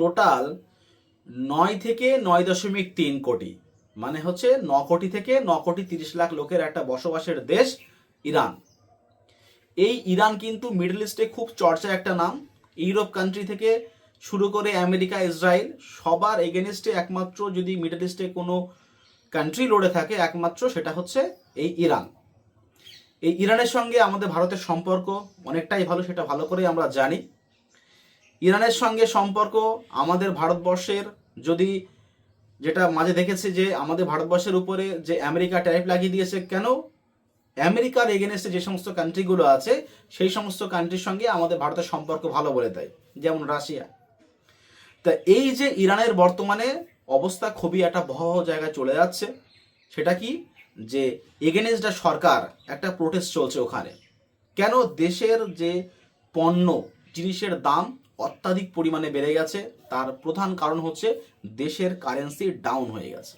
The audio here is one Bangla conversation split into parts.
টোটাল নয় থেকে নয় দশমিক তিন কোটি। মানে হচ্ছে ন কোটি থেকে ন কোটি তিরিশ লাখ লোকের একটা বসবাসের দেশ ইরান। এই ইরান কিন্তু মিডল ইস্টে খুব চর্চার একটা নাম। ইউরোপ কান্ট্রি থেকে শুরু করে আমেরিকা, ইসরায়েল সবার এগেনস্টে একমাত্র যদি মিডল ইস্টে কোনো কান্ট্রি লড়ে থাকে একমাত্র সেটা হচ্ছে এই ইরান। এই ইরানের সঙ্গে আমাদের ভারতের সম্পর্ক অনেকটাই ভালো, সেটা ভালো করে আমরা জানি। ইরানের সঙ্গে সম্পর্ক আমাদের ভারতবর্ষের, যদি যেটা মাঝে দেখেছি যে আমাদের ভারতবর্ষের উপরে যে আমেরিকা ট্যারিফ লাগিয়ে দিয়েছে, কেন? আমেরিকার এগেনস্টে যে সমস্ত কান্ট্রিগুলো আছে, সেই সমস্ত কান্ট্রির সঙ্গে আমাদের ভারতের সম্পর্ক ভালো বলে দেয়, যেমন রাশিয়া। তা এই যে ইরানের বর্তমানে অবস্থা খুবই একটা ভয়াবহ জায়গায় চলে যাচ্ছে, সেটা কি? যে এগেনস্টটা সরকার একটা প্রোটেস্ট চলছে ওখানে। কেন? দেশের যে পণ্য, জিনিসের দাম অত্যাধিক পরিমাণে বেড়ে গেছে। তার প্রধান কারণ হচ্ছে দেশের কারেন্সি ডাউন হয়ে গেছে।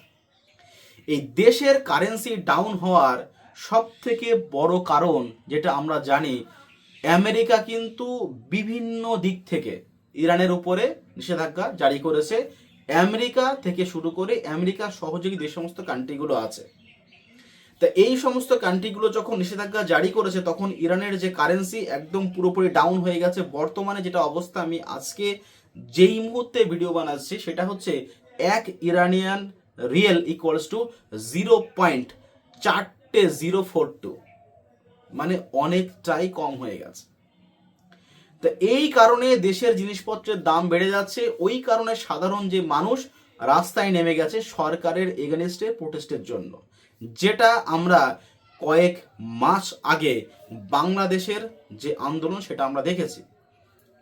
এই দেশের কারেন্সি ডাউন হওয়ার সব থেকে বড় কারণ যেটা আমরা জানি, আমেরিকা কিন্তু বিভিন্ন দিক থেকে ইরানের উপরে নিষেধাজ্ঞা জারি করেছে। আমেরিকা থেকে শুরু করে আমেরিকার সহযোগী যে সমস্ত কান্ট্রিগুলো আছে তা এই সমস্ত কান্ট্রিগুলো যখন নিষেধাজ্ঞা জারি করেছে, তখন ইরানের যে কারেন্সি একদম পুরোপুরি ডাউন হয়ে গেছে। বর্তমানে যেটা অবস্থা, আমি আজকে যেই মুহূর্তে ভিডিও বানাচ্ছি, সেটা হচ্ছে এক Iranian real equals to zero point চারটে জিরো ফোর টু মানে অনেকটাই কম হয়ে গেছে। তো এই কারণে দেশের জিনিসপত্রের দাম বেড়ে যাচ্ছে। ওই কারণে সাধারণ যে মানুষ রাস্তায় নেমে গেছে সরকারের এগেনস্টে প্রোটেস্টের জন্য। যেটা আমরা কয়েক মাস আগে বাংলাদেশের যে আন্দোলন সেটা আমরা দেখেছি।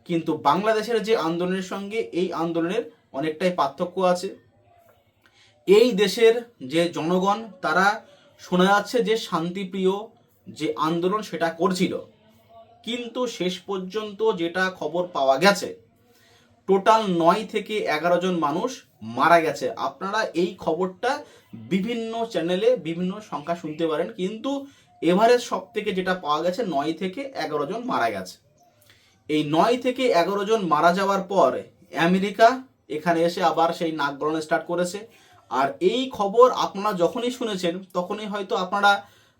কিন্তু বাংলাদেশের যে আন্দোলনের সঙ্গে এই আন্দোলনের অনেকটাই পার্থক্য আছে। এই দেশের যে জনগণ, তারা শোনা যাচ্ছে যে শান্তিপ্রিয় যে আন্দোলন সেটা করছিল। কিন্তু শেষ পর্যন্ত যেটা খবর পাওয়া গেছে, টোটাল নয় থেকে এগারো জন মানুষ মারা গেছে। আপনারা এই খবরটা বিভিন্ন চ্যানেলে বিভিন্ন সংখ্যা শুনতে পারেন, কিন্তু এভারেস্ট সব থেকে যেটা পাওয়া গেছে নয় থেকে এগারো জন মারা গেছে। এই নয় থেকে এগারো জন মারা যাওয়ার পর আমেরিকা এখানে এসে আবার সেই নাক গলানো স্টার্ট করেছে। আর এই খবর আপনারা যখনই শুনেছেন, তখনই হয়তো আপনারা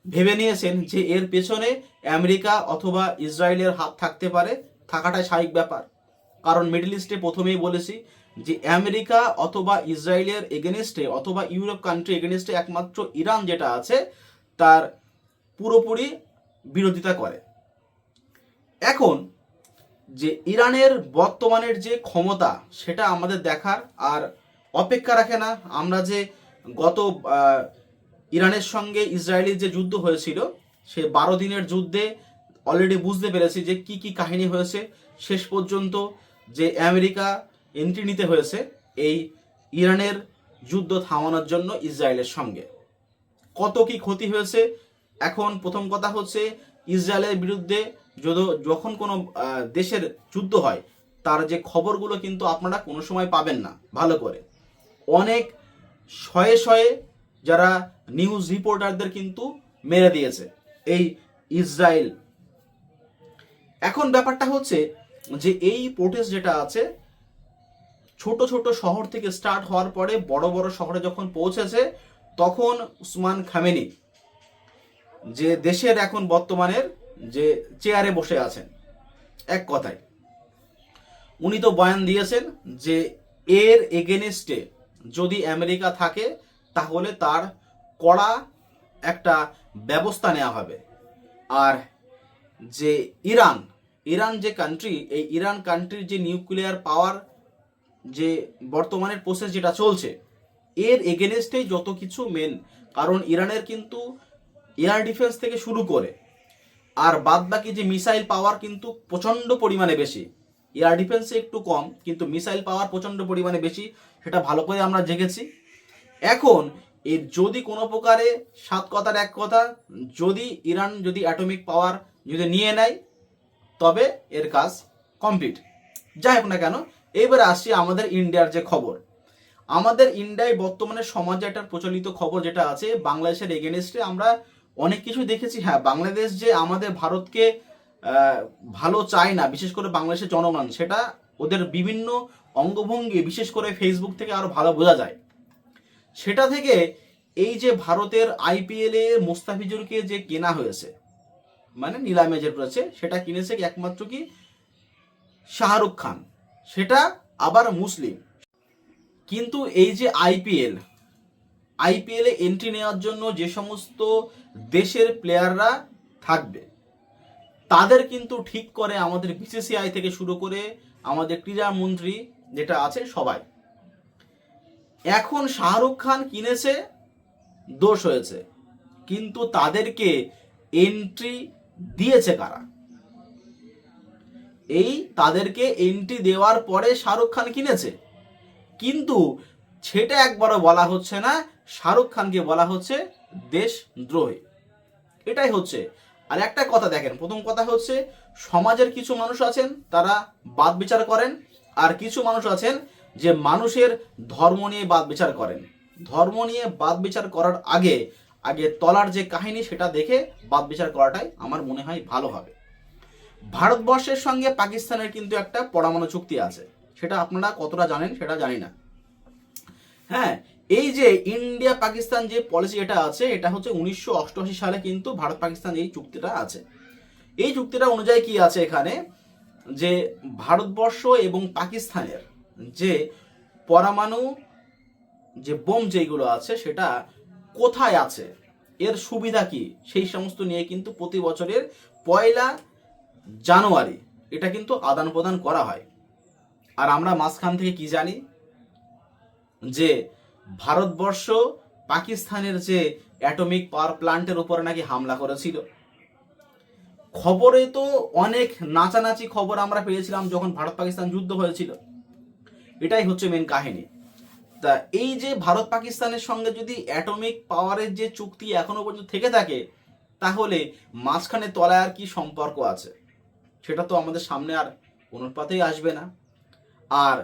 ভেবে নিয়েছেন যে এর পেছনে আমেরিকা অথবা ইসরায়েলের হাত থাকতে পারে থাকাটাই স্বাভাবিক ব্যাপার। কারণ মিডল ইস্টে প্রথমেই বলেছি যে আমেরিকা অথবা ইসরায়েলের এগেনস্টে অথবা ইউরোপ কান্ট্রি এগেনস্টে একমাত্র ইরান যেটা আছে, তার পুরোপুরি বিরোধিতা করে। এখন, যে ইরানের বর্তমানের যে ক্ষমতা, সেটা আমাদের দেখার আর অপেক্ষা রাখে না। আমরা যে গত ইরানের সঙ্গে ইসরায়েলের যে যুদ্ধ হয়েছিল, সে বারো দিনের যুদ্ধে অলরেডি বুঝতে পেরেছি যে কি কি কাহিনী হয়েছে। শেষ পর্যন্ত যে আমেরিকা এন্ট্রি নিতে হয়েছে এই ইরানের যুদ্ধ থামানোর জন্য ইসরায়েলের সঙ্গে। কত কি ক্ষতি হয়েছে? এখন প্রথম কথা হচ্ছে ইসরায়েলের বিরুদ্ধে যখন কোনো দেশের যুদ্ধ হয়, তার যে খবরগুলো কিন্তু আপনারা কোনো সময় পাবেন না, ভালো করে। অনেক শয়ে শয়ে যারা নিউজ রিপোর্টারদের কিন্তু মেরে দিয়েছে এই ইসরায়েল। এখন ব্যাপারটা হচ্ছে যে এই প্রোটেস্ট যেটা আছে ছোট ছোট শহর থেকে স্টার্ট হওয়ার পরে বড় বড় শহরে যখন পৌঁছেছে, তখন উসমান খামেনি, যে দেশের এখন বর্তমানের যে চেয়ারে বসে আছেন, এক কথায়। উনি তো বয়ান দিয়েছেন যে এর এগেনস্টে যদি আমেরিকা থাকে, তাহলে তার কড়া একটা ব্যবস্থা নেওয়া হবে। আর যে ইরান ইরান যে কান্ট্রি এই ইরান কান্ট্রির যে নিউক্লিয়ার পাওয়ার যে বর্তমানের প্রসেস যেটা চলছে, এর এগেনস্টেই যত কিছু মেন কারণ ইরানের কিন্তু এয়ার ডিফেন্স থেকে শুরু করে, আর বাদ বাকি যে মিসাইল পাওয়ার কিন্তু প্রচণ্ড পরিমাণে বেশি। এয়ার ডিফেন্সে একটু কম, কিন্তু মিসাইল পাওয়ার প্রচণ্ড পরিমাণে বেশি, সেটা ভালো করে আমরা জেগেছি এখন, এর যদি কোনো প্রকারে সাত কথার এক কথা, যদি ইরান যদি অ্যাটমিক পাওয়ার যদি নিয়ে নেয়, তবে এর কাজ কমপ্লিট যাই হোক না কেন এবারে আসছি আমাদের ইন্ডিয়ার যে খবর। আমাদের ইন্ডিয়ায় বর্তমানে সমাজে একটা প্রচলিত খবর যেটা আছে, বাংলাদেশের এগেনস্টে আমরা অনেক কিছু দেখেছি। হ্যাঁ বাংলাদেশ যে আমাদের ভারতকে ভালো চায় না, বিশেষ করে বাংলাদেশের জনগণ, সেটা ওদের বিভিন্ন অঙ্গভঙ্গি, বিশেষ করে ফেসবুক থেকে আরও ভালো বোঝা যায়। সেটা থেকে এই যে ভারতের আইপিএল মুস্তাফিজুরকে যে কেনা হয়েছে মানে নিলামে যে রয়েছে, সেটা কিনেছে একমাত্র কি? শাহরুখ খান। সেটা আবার মুসলিম। কিন্তু এই যে আইপিএল আইপিএল এন্ট্রি নেওয়ার জন্য যে সমস্ত দেশের প্লেয়াররা থাকবে, তাদের কিন্তু ঠিক করে আমাদের বিসিসিআই থেকে শুরু করে আমাদের ক্রীড়া মন্ত্রী যেটা আছে সবাই। এখন শাহরুখ খান কিনেছে, দোষ হয়েছে। কিন্তু তাদেরকে এন্ট্রি দিয়েছে কারা? এই তাদেরকে এন্ট্রি দেওয়ার পরে শাহরুখ খান কিনেছে। কিন্তু সেটা একবারও বলা হচ্ছে না, শাহরুখ খানকে বলা হচ্ছে দেশদ্রোহী। এটাই হচ্ছে। আর একটা কথা দেখেন, প্রথম কথা হচ্ছে সমাজের কিছু মানুষ আছেন, তারা বাদ বিচার করেন, আর কিছু মানুষ আছেন যে মানুষের ধর্ম নিয়ে বাদ বিচার করেন। ধর্ম নিয়ে বাদ বিচার করার আগে আগে তলার যে কাহিনী সেটা দেখে বাদ বিচার করাটাই আমার মনে হয় ভালো হবে। ভারতবর্ষের সঙ্গে পাকিস্তানের কিন্তু একটা পরমাণু চুক্তি আছে। সেটা আপনারা কতটা জানেন সেটা জানি না। হ্যাঁ এই যে ইন্ডিয়া পাকিস্তান যে পলিসি এটা আছে, এটা হচ্ছে উনিশশো অষ্টআশি সালে কিন্তু ভারত পাকিস্তান এই চুক্তিটা আছে। এই চুক্তিটা অনুযায়ী কি আছে এখানে? যে ভারতবর্ষ এবং পাকিস্তানের যে পরমাণু যে বোম যেগুলো আছে, সেটা কোথায় আছে? এর সুবিধা কি? সেই সমস্ত নিয়ে কিন্তু প্রতি বছরের পয়লা জানুয়ারি, এটা কিন্তু আদান প্রদান করা হয়। আর আমরা মাঝখান থেকে কি জানি? যে ভারতবর্ষ পাকিস্তানের যে অ্যাটমিক পাওয়ার প্লান্টের উপরে নাকি হামলা করেছিল। খবরে তো অনেক নাচানাচি খবর আমরা পেয়েছিলাম যখন ভারত পাকিস্তান যুদ্ধ হয়েছিল। এটাই হচ্ছে মেন কাহিনী। তা এই যে ভারত পাকিস্তানের সঙ্গে যদি অ্যাটমিক পাওয়ারের যে চুক্তি এখনও পর্যন্ত থেকে থাকে, তাহলে মাঝখানে তলায় আর কি সম্পর্ক আছে? সেটা তো আমাদের সামনে আর অনুপাতেই আসবে না। আর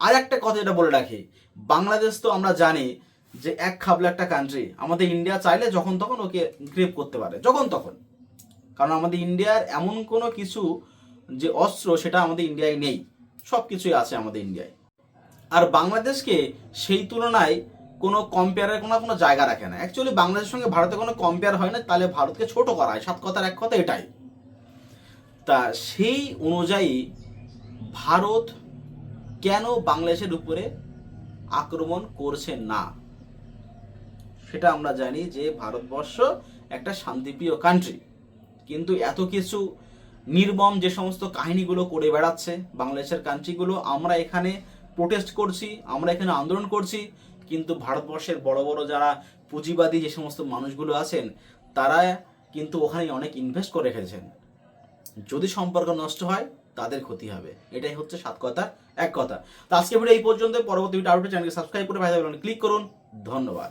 আর একটা কথা এটা বলে রাখি, বাংলাদেশ তো আমরা জানি যে এক খাবলা একটা কান্ট্রি আমাদের ইন্ডিয়া চাইলে যখন তখন ওকে গ্রেপ করতে পারে, যখন তখন। কারণ আমাদের ইন্ডিয়ার এমন কোনো কিছু যে অস্ত্র সেটা আমাদের ইন্ডিয়ায় নেই সব কিছুই আছে আমাদের ইন্ডিয়ায় আর বাংলাদেশকে সেই তুলনায় কোনো কম্পেয়ারের কোনো কোনো জায়গা রাখে না। অ্যাকচুয়ালি বাংলাদেশের সঙ্গে ভারতে কোনো কম্পেয়ার হয় না, তাহলে ভারতকে ছোট করা হয়। সাত কথার এক কথা এটাই। তা সেই অনুযায়ী ভারত কেন বাংলাদেশের উপরে আক্রমণ করছে না? সেটা আমরা জানি যে ভারতবর্ষ একটা শান্তিপ্রিয় কান্ট্রি কিন্তু এত কিছু নির্মম যে সমস্ত কাহিনীগুলো করে বেড়াচ্ছে বাংলাদেশের কান্ট্রিগুলো আমরা এখানে প্রোটেস্ট করছি, আমরা এখানে আন্দোলন করছি, কিন্তু ভারতবর্ষের বড় বড় যারা পুঁজিবাদী যে সমস্ত মানুষগুলো আছেন, তারা কিন্তু ওখানে অনেক ইনভেস্ট করে রেখেছেন। যদি সম্পর্ক নষ্ট হয়, তাদের ক্ষতি হবে। এটাই হচ্ছে সাত কথা, এক কথা। তো আজকে ভিডিও এই পর্যন্ত পরবর্তী ভিডিও আপডেট চ্যানেলকে সাবস্ক্রাইব করে ভাই ক্লিক করুন। ধন্যবাদ।